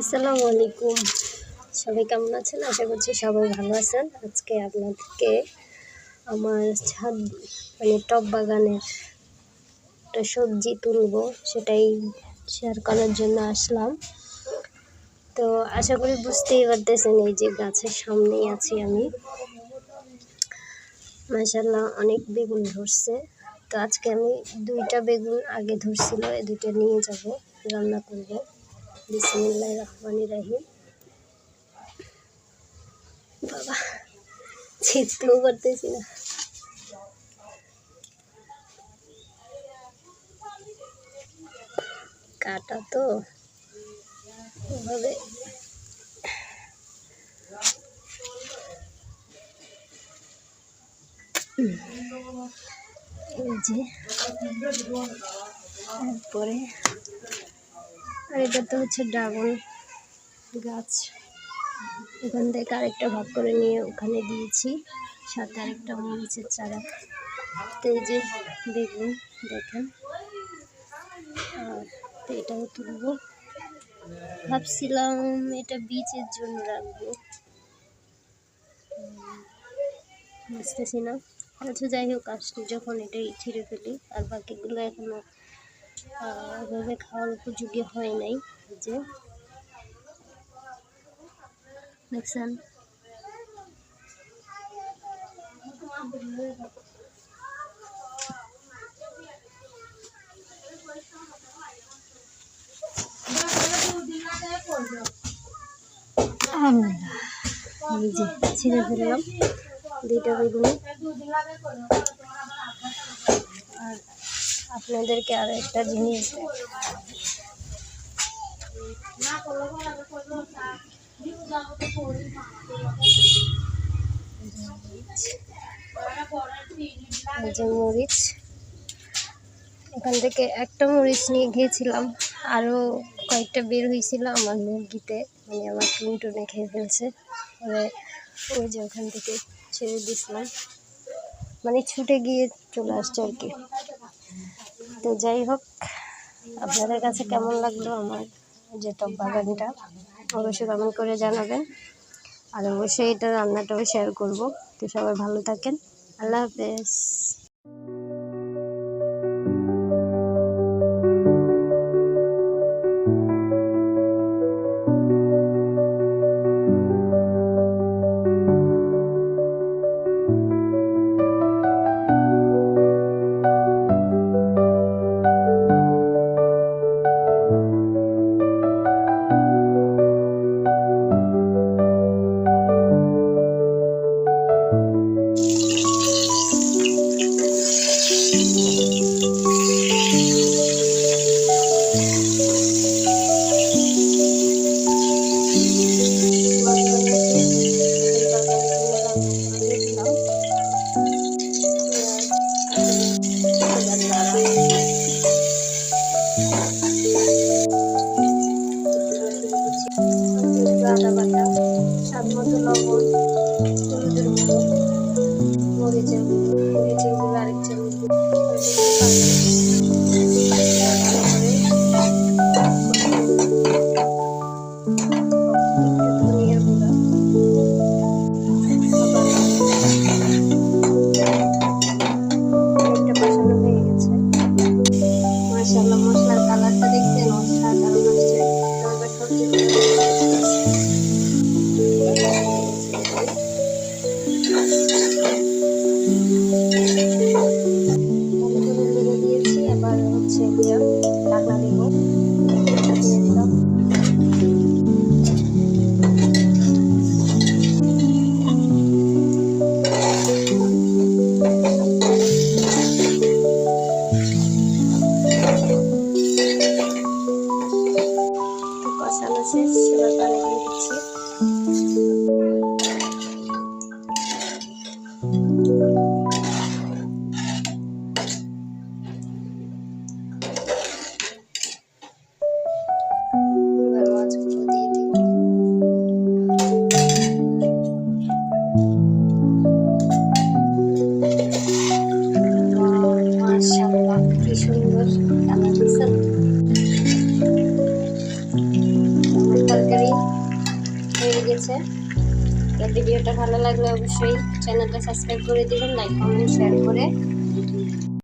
আসসালামু আলাইকুম। সবাই কেমন আছেন? আশা করছি সবাই ভালো আছেন। আজকে আপনাদেরকে আমার ছাদ মানে টব বাগানের একটা সবজি তুলবো, সেটাই শেয়ার করার জন্য আসলাম। তো আশা করি বুঝতেই পারতেছেন, এই যে গাছের সামনেই আছি আমি। মাসাল্লাহ অনেক বেগুন ধরছে। তো আজকে আমি দুইটা বেগুন আগে ধরছিল, এই দুইটা নিয়ে যাব, রান্না করব। বিসমিল্লাহ রহমান রাহিম বাবা ছিটতেও করতেছি না। কাটা তো ওভাবে এই যে আর এটা তো হচ্ছে ড্রাগন গাছ। ওখান থেকে আরেকটা ভাগ করে নিয়ে ওখানে দিয়েছি। সাথে আরেকটা মরিচের চারা। তো এই যে বেগুন দেখেন। আর এটাও তুলবো। ভাবছিলাম এটা বীজের জন্য রাখব। বুঝতেছি না। আচ্ছা যাই হোক আসলে যখন এটাই ছিঁড়ে ফেলি, আর বাকিগুলো এখনও এভাবে খাওয়ার উপযোগী হয় নাই যে। দেখছেন? যে ছিঁড়ে ফেললাম দুইটা বেগুনি। আর আপনাদেরকে আরও একটা জিনিস। যে মরিচ। এখান থেকে একটা মরিচ নিয়ে গিয়েছিলাম। আরও কয়েকটা বের হয়েছিল আমার মুরগিতে। মানে আমার টুনটুনে খেয়ে ফেলছে। পরে ওই যে ওখান থেকে ছেড়ে দিয়েছিলাম। মানে ছুটে গিয়ে চলে আসছে আর কি। তো যাই হোক, আপনাদের কাছে কেমন লাগল আমার যে টপ বাগানটা, অবশ্যই কমেন্ট করে জানাবেন। আর অবশ্যই এটা রান্নাটাও শেয়ার করব। তো সবাই ভালো থাকেন। আল্লাহ হাফেজ। দিয়ে ঢাকনা দিব দিয়ে দিলাম কষানো শেষ এবার পানি দিয়ে দিচ্ছি তরকারি ভিডিওটা ভালো লাগলে অবশ্যই চ্যানেলটা সাবস্ক্রাইব করে দিবেন লাইক কমেন্ট শেয়ার করে